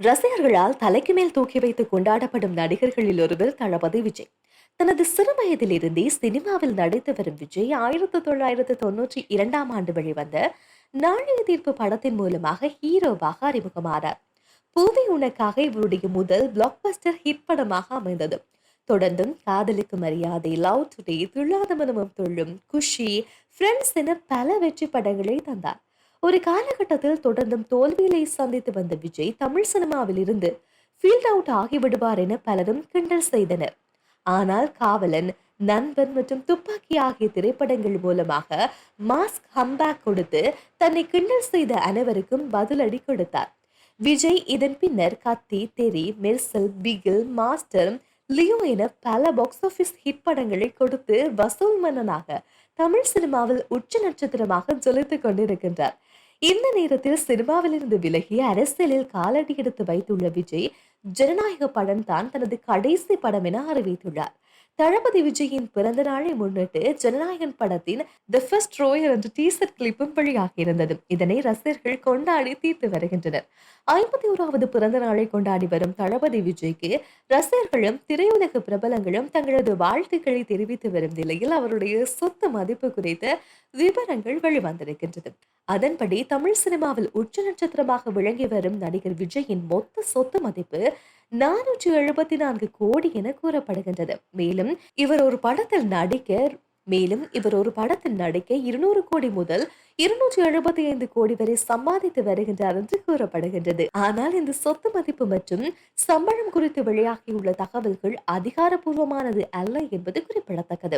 ரசிகர்களால் தலைக்கு மேல் தூக்கி வைத்து கொண்டாடப்படும் நடிகர்களில் ஒருவர் தளபதி விஜய். தனது சிறு வயதிலிருந்தே சினிமாவில் நடித்து வரும் விஜய் ஆயிரத்தி தொள்ளாயிரத்து தொன்னூற்றி இரண்டாம் ஆண்டு வெளிவந்த நாணய தீர்ப்பு படத்தின் மூலமாக ஹீரோவாக அறிமுகமானார். பூவி உனக்காக இவருடைய முதல் பிளாக்பஸ்டர் ஹிட் படமாக அமைந்தது. தொடர்ந்தும் காதலுக்கு மரியாதை லவ் டுடே துள்ளாத மனமும் துள்ளும் குஷி ஃப்ரெண்ட்ஸ் என பல வெற்றி படங்களை தந்தார். ஒரு காலகட்டத்தில் தொடர்ந்தும் தோல்விகளை சந்தித்து வந்த விஜய் தமிழ் சினிமாவில் இருந்து ஃபீல்ட் அவுட் ஆகிவிடுவார் என பலரும் கிண்டல் செய்தனர். ஆனால் காவலன் நண்பன் மற்றும் துப்பாக்கி ஆகிய திரைப்படங்கள் மூலமாக மாஸ்க் ஹம்பேக் கொடுத்து தன்னை கிண்டல் செய்த அனைவருக்கும் பதிலடி கொடுத்தார். விஜய் இதன் பின்னர் கத்தி தெரி மெர்சல் பிகில் மாஸ்டர் லியோ என பல பாக்ஸ் ஆபீஸ் ஹிட் படங்களை கொடுத்து வசூல் மன்னனாக தமிழ் சினிமாவில் உச்ச நட்சத்திரமாக ஜொலித்துக் கொண்டிருக்கின்றார். இந்த நேரத்தில் சினிமாவிலிருந்து விலகி அரசியலில் காலடி எடுத்து வைத்துள்ள விஜய் ஜனநாயக படம் தான் தனது கடைசி படம் என அறிவித்துள்ளார். தளபதி விஜயின் பிறந்த நாளை முன்னிட்டு ஜனநாயகன் படத்தின் தி ஃபர்ஸ்ட் ரோயர் என்ற டீசர் கிளிப்பும் வெளியாகியிருந்தது இதனை ரசிகர்கள் கொண்டாடி தீர்த்து வருகின்றனர். ஐம்பத்தி ஓராவது பிறந்த நாளை கொண்டாடி வரும் தளபதி விஜய்க்கு ரசிகர்களும் திரையுலக பிரபலங்களும் தங்களது வாழ்த்துக்களை தெரிவித்து வரும் நிலையில் அவருடைய சொத்து மதிப்பு குறித்த விவரங்கள் வெளிவந்திருக்கின்றது அதன்படி தமிழ் சினிமாவில் உச்ச நட்சத்திரமாக விளங்கி வரும் நடிகர் விஜயின் மொத்த சொத்து மதிப்பு நானூற்றி எழுபத்தி நான்கு கோடி என கூறப்படுகின்றது. மேலும் இவர் ஒரு படத்தில் நடிக்க மேலும் இவர் ஒரு படத்தில் நடிக்க இருநூறு கோடி முதல் இருநூற்றி எழுபத்தி ஐந்து கோடி வரை சம்பாதித்து வருகின்றார் என்று கூறப்படுகின்றது. ஆனால் இந்த சொத்து மதிப்பு மற்றும் சம்பளம் குறித்து வெளியாகியுள்ள தகவல்கள் அதிகாரப்பூர்வமானது அல்ல என்பது குறிப்பிடத்தக்கது.